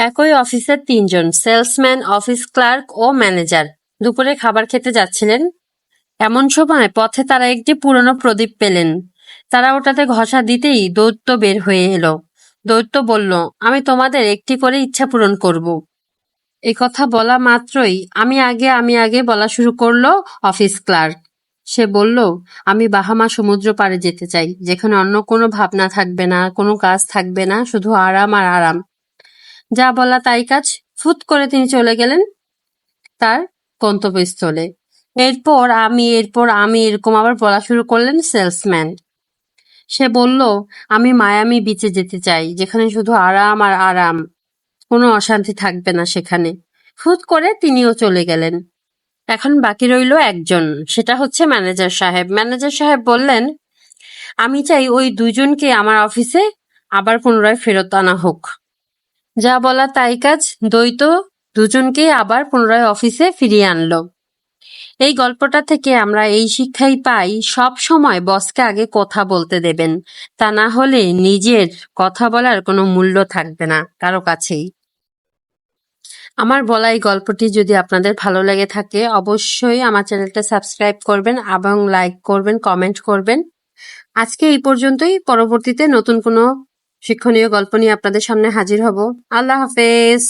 একই অফিসের তিনজন, সেলসম্যান, অফিস ক্লার্ক ও ম্যানেজার। দুপুরে খাবার খেতে যাচ্ছিলেন। এমন সময় পথে তারা একটি পুরনো প্রদীপ পেলেন। তারা ওটাতে ঘষা দিতেই দৈত্য বের হয়ে এলো। দৈত্য বলল, আমি তোমাদের একটি করে ইচ্ছা পূরণ করব। এই কথা বলা মাত্রই আমি আগে আমি আগে বলা শুরু করল অফিস ক্লার্ক। সে বলল, আমি বাহামা সমুদ্র পাড়ে যেতে চাই, যেখানে অন্য কোনো ভাবনা থাকবে না, কোনো কাজ থাকবে না, শুধু আরাম আর আরাম। যা বলা তাই কাজ। ফুত করে তিনি চলে গেলেন তার গন্তব্যস্থলে। এরপর আমি এরপর আমি এরকম আবার বলা শুরু করলেন সেলসম্যান। সে বলল, আমি মায়ামি বিচে যেতে চাই, যেখানে শুধু আরাম আর আরাম। কোনো অশান্তি থাকবে না সেখানে। ফুত করে তিনিও চলে গেলেন। এখন বাকি রইল একজন, সেটা হচ্ছে ম্যানেজার সাহেব। ম্যানেজার সাহেব বললেন, আমি চাই ওই দুজনকে আমার অফিসে আবার পুনরায় ফেরত আনা হোক। যা বলা তাই কাজ, দ্বৈত দুজনকে আবার পুনরায় অফিসে ফিরিয়ে আনলো। এই গল্পটা থেকে আমরা এই শিক্ষাই পাই, সব সময় বসকে আগে কথা বলতে দেবেন। তা না হলে নিজের কথা বলার কোনো মূল্য থাকবে না কারও কাছেই। আমার বলা এই গল্পটি যদি আপনাদের ভালো লেগে থাকে, অবশ্যই আমার চ্যানেলটা সাবস্ক্রাইব করবেন এবং লাইক করবেন, কমেন্ট করবেন। আজকে এই পর্যন্তই। পরবর্তীতে নতুন কোনো শিক্ষণীয় গল্প নিয়ে আপনাদের সামনে হাজির হব। আল্লাহ হাফেজ।